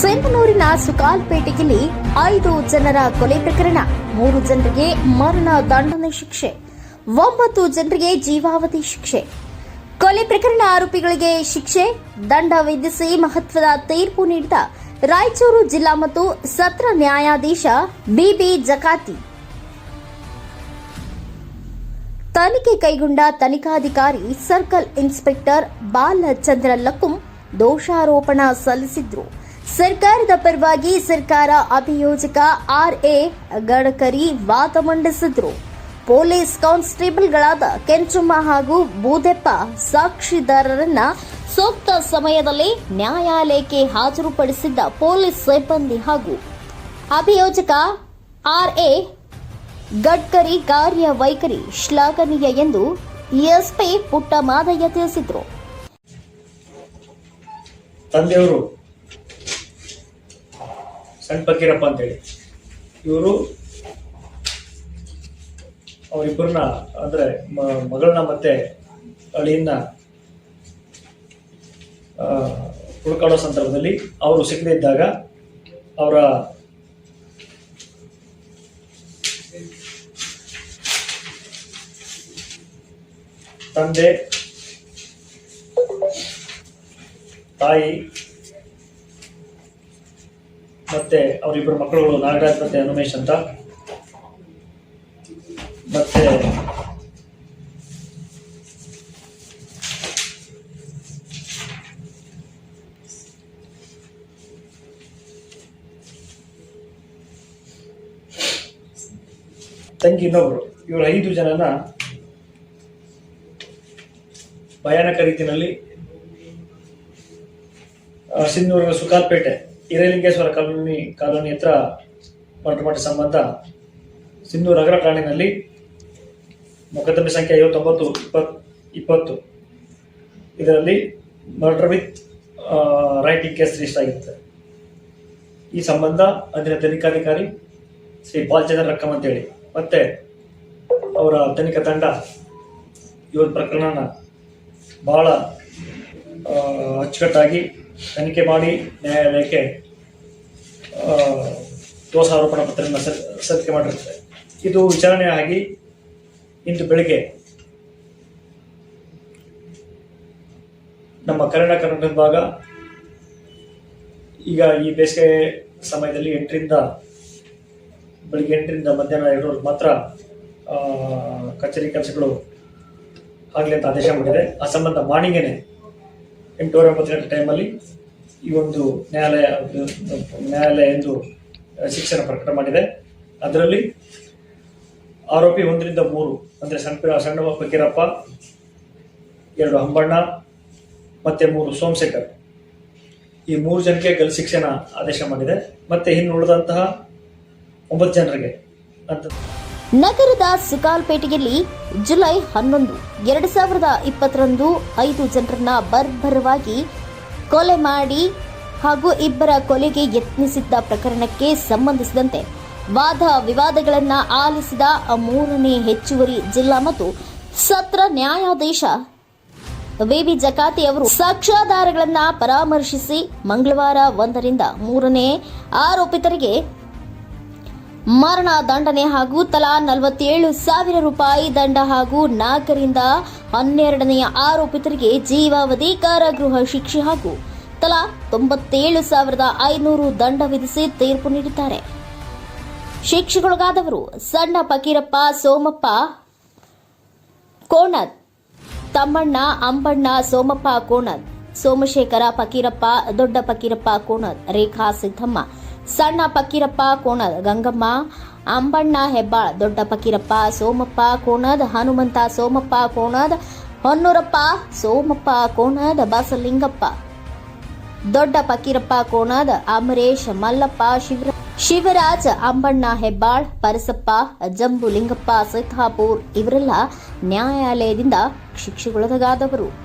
ಸಿಂಧನೂರಿನ ಸುಕಾಲ್ಪೇಟೆಯಲ್ಲಿ ಐದು ಜನರ ಕೊಲೆ ಪ್ರಕರಣ, ಮೂರು ಜನರಿಗೆ ಮರಣ ದಂಡನೆ ಶಿಕ್ಷೆ, ಒಂಬತ್ತು ಜನರಿಗೆ ಜೀವಾವಧಿ ಶಿಕ್ಷೆ. ಕೊಲೆ ಪ್ರಕರಣ ಆರೋಪಿಗಳಿಗೆ ಶಿಕ್ಷೆ, ದಂಡ ವಿಧಿಸಿ ಮಹತ್ವದ ತೀರ್ಪು ನೀಡಿದ ರಾಯಚೂರು ಜಿಲ್ಲಾ ಮತ್ತು ಸತ್ರ ನ್ಯಾಯಾಧೀಶ ಬಿಬಿ ಜಕಾತಿ. ತನಿಖೆ ಕೈಗೊಂಡ ತನಿಖಾಧಿಕಾರಿ ಸರ್ಕಲ್ ಇನ್ಸ್ಪೆಕ್ಟರ್ ಬಾಲಚಂದ್ರ ಲಕ್ಕುಂ ದೋಷಾರೋಪಣ ಸಲ್ಲಿಸಿದ್ರು. ಸರ್ಕಾರದ ಪರವಾಗಿ ಸರ್ಕಾರ ಅಭಿಯೋಜಕ ಆರ್ ಎ ಗಡ್ಕರಿ ವಾದ ಮಂಡಿಸಿದ್ರು. ಪೊಲೀಸ್ ಕಾನ್ಸ್ಟೇಬಲ್ಗಳಾದ ಕೆಂಚಮ್ಮ ಹಾಗೂ ಬೂದೆಪ್ಪ ಸಾಕ್ಷಿದಾರರನ್ನ ಸೂಕ್ತ ಸಮಯದಲ್ಲಿ ನ್ಯಾಯಾಲಯಕ್ಕೆ ಹಾಜರುಪಡಿಸಿದ್ದ ಪೊಲೀಸ್ ಸಿಬ್ಬಂದಿ ಹಾಗೂ ಅಭಿಯೋಜಕ ಆರ್ ಎ ಗಡ್ಕರಿ ಕಾರ್ಯವೈಖರಿ ಶ್ಲಾಘನೀಯ ಎಂದು ಎಸ್ಪಿ ಪುಟ್ಟ ಮಾದಯ್ಯ ತಿಳಿಸಿದರು ಸಣ್ಣ ಫಕೀರಪ್ಪ ಅಂತೇಳಿ. ಇವರು ಅವರಿಬ್ಬರನ್ನ ಅಂದ್ರೆ ಮಗಳನ್ನ ಮತ್ತೆ ಅಳಿಯನ್ನ ಹುಡುಕಾಡೋ ಸಂದರ್ಭದಲ್ಲಿ ಅವರು ಸಿಕ್ಕದೇ ಇದ್ದಾಗ ಅವರ ತಂದೆ, ತಾಯಿ ಮತ್ತೆ ಅವರಿಬ್ಬರು ಮಕ್ಕಳುಗಳು ನಾಗರಾಜ್ ಮತ್ತೆ ಅನುಮೇಶ್ ಅಂತ. ಮತ್ತೆ ತಂಗಿ ಇನ್ನೊಬ್ರು. ಇವರು ಐದು ಜನನ ಭಯಾನಕ ರೀತಿಯಲ್ಲಿ ಸಿಂಧೂರಿನ ಸುಕಾಲ್ಪೇಟೆ. ಹಿರೇಲಿಂಗೇಶ್ವರ ಕಾಲೋನಿ ಕಾಲೋನಿ ಹತ್ರ ಮೊಟ್ಟಮೊಟ್ಟ ಸಂಬಂಧ ಸಿಂಧೂ ನಗರ ಠಾಣೆಯಲ್ಲಿ ಮೊಕದ್ದಮೆ ಸಂಖ್ಯೆ ಐವತ್ತೊಂಬತ್ತು, ಇಪ್ಪತ್, ಇಪ್ಪತ್ತು. ಇದರಲ್ಲಿ murder with rioting case register ಆಗಿರುತ್ತೆ. ಈ ಸಂಬಂಧ ಅಂದಿನ ತನಿಖಾಧಿಕಾರಿ ಶ್ರೀ ಬಾಲಚಂದ್ರ ರಕ್ಕಮ್ ಅಂತೇಳಿ. ಮತ್ತೆ ಅವರ ತನಿಖಾ ತಂಡ ಇವತ್ತು ಒಂದು ಪ್ರಕರಣನ ಬಹಳ ಅಚ್ಚುಕಟ್ಟಾಗಿ ತನಿಖೆ ಮಾಡಿ ನ್ಯಾಯಾಲಯಕ್ಕೆ ದೋಷಾರೋಪಣಾ ಪತ್ರವನ್ನು ಸಲ್ ಸಲ್ಲಿಕೆ ಮಾಡಿರುತ್ತದೆ ಇದು ವಿಚಾರಣೆ ಆಗಿ ಇಂದು ಬೆಳಿಗ್ಗೆ ನಮ್ಮ ಕರ್ನಾಟಕ ಕನ್ನಡ ಭಾಗ ಈಗ ಈ ಬೇಸಿಗೆ ಸಮಯದಲ್ಲಿ ಎಂಟರಿಂದ, ಬೆಳಿಗ್ಗೆ ಎಂಟರಿಂದ ಮಧ್ಯಾಹ್ನ ಎರಡರವರೆಗೆ ಮಾತ್ರ ಕಚೇರಿ ಕೆಲಸಗಳು ಆಗಲಿ ಅಂತ ಆದೇಶ ಮಾಡಿದೆ ಆ ಸಂಬಂಧ ಮಾರ್ನಿಂಗೇನೆ ಎಂಟೂವರೆ ಒಂಬತ್ತು ಗಂಟೆ ಟೈಮಲ್ಲಿ ಈ ಒಂದು ನ್ಯಾಯಾಲಯ ನ್ಯಾಯಾಲಯ ಎಂದು ಶಿಕ್ಷಣ ಪ್ರಕಟ ಮಾಡಿದೆ. ಅದರಲ್ಲಿ ಆರೋಪಿ ಒಂದರಿಂದ ಮೂರು, ಅಂದರೆ ಸಣ್ಣ ಸಣ್ಣ ಫಕೀರಪ್ಪ ಎರಡು ಹಂಬಣ್ಣ, ಮತ್ತೆ ಮೂರು ಸೋಮಶೇಖರ್. ಈ ಮೂರು ಜನಕ್ಕೆ ಗಲ್ ಶಿಕ್ಷಣ ಆದೇಶ ಮಾಡಿದೆ. ಮತ್ತೆ ಇನ್ನು ಉಳಿದಂತಹ ಒಂಬತ್ತು ಜನರಿಗೆ ಅಂತ ನಗರದ ಸುಕಾಲ್ಪೇಟೆಯಲ್ಲಿ ಜುಲೈ ಹನ್ನೊಂದು, ಎರಡು ಸಾವಿರದ ಇಪ್ಪತ್ತರಂದು ಐದು ಜನರನ್ನ ಬರ್ಬರವಾಗಿ ಕೊಲೆ ಮಾಡಿ ಹಾಗೂ ಇಬ್ಬರ ಕೊಲೆಗೆ ಯತ್ನಿಸಿದ್ದ ಪ್ರಕರಣಕ್ಕೆ ಸಂಬಂಧಿಸಿದಂತೆ ವಾದ ವಿವಾದಗಳನ್ನು ಆಲಿಸಿದ ಮೂರನೇ ಹೆಚ್ಚುವರಿ ಜಿಲ್ಲಾ ಮತ್ತು ಸತ್ರ ನ್ಯಾಯಾಧೀಶ ಬೇಬಿ ಜಕಾತಿ ಅವರು ಸಾಕ್ಷ್ಯಾಧಾರಗಳನ್ನು ಪರಾಮರ್ಶಿಸಿ ಮಂಗಳವಾರ ಒಂದರಿಂದ ಮೂರನೇ ಆರೋಪಿತರಿಗೆ ಮರಣ ದಂಡನೆ ಹಾಗೂ ತಲಾ ನಲವತ್ತೇಳು ಸಾವಿರ ರೂಪಾಯಿ ದಂಡ ಹಾಗೂ ನಾಲ್ಕರಿಂದ ಹನ್ನೆರಡನೆಯ ಆರೋಪಿತರಿಗೆ ಜೀವಾವಧಿ ಕಾರಾಗೃಹ ಶಿಕ್ಷೆ ಹಾಗೂ ತಲಾ ತೊಂಬತ್ತೇಳು ಸಾವಿರದ ಐನೂರು ದಂಡ ವಿಧಿಸಿ ತೀರ್ಪು ನೀಡಿದ್ದಾರೆ. ಶಿಕ್ಷೆಗೊಳಗಾದವರು ಸಣ್ಣ ಫಕೀರಪ್ಪ ಸೋಮಪ್ಪ, ಕೋಣದ್ ತಮ್ಮಣ್ಣ ಅಂಬಣ್ಣ ಸೋಮಪ್ಪ, ಕೋಣದ್ ಸೋಮಶೇಖರ ಫಕೀರಪ್ಪ, ದೊಡ್ಡ ಫಕೀರಪ್ಪ, ಕೋಣದ್ ರೇಖಾ ಸಿದ್ದಮ್ಮ ಸಣ್ಣ ಫಕೀರಪ್ಪ, ಕೋಣದ ಗಂಗಮ್ಮ, ಅಂಬಣ್ಣ ಹೆಬ್ಬಾಳ್, ದೊಡ್ಡ ಫಕೀರಪ್ಪ, ಸೋಮಪ್ಪ, ಕೋಣದ ಹನುಮಂತ, ಸೋಮಪ್ಪ, ಕೋಣದ ಹೊನ್ನೂರಪ್ಪ, ಸೋಮಪ್ಪ, ಕೋಣದ ಬಸಲಿಂಗಪ್ಪ. ದೊಡ್ಡ ಫಕೀರಪ್ಪ, ಕೋಣದ ಅಮರೇಶ್, ಮಲ್ಲಪ್ಪ, ಶಿವರ, ಶಿವರಾಜ್, ಅಂಬಣ್ಣ ಹೆಬ್ಬಾಳ್, ಪರಸಪ್ಪ, ಜಂಬುಲಿಂಗಪ್ಪ ಸಿದ್ದಾಪುರ್ ಇವರೆಲ್ಲ ನ್ಯಾಯಾಲಯದಿಂದ ಶಿಕ್ಷೆಗೊಳಗಾದವರು.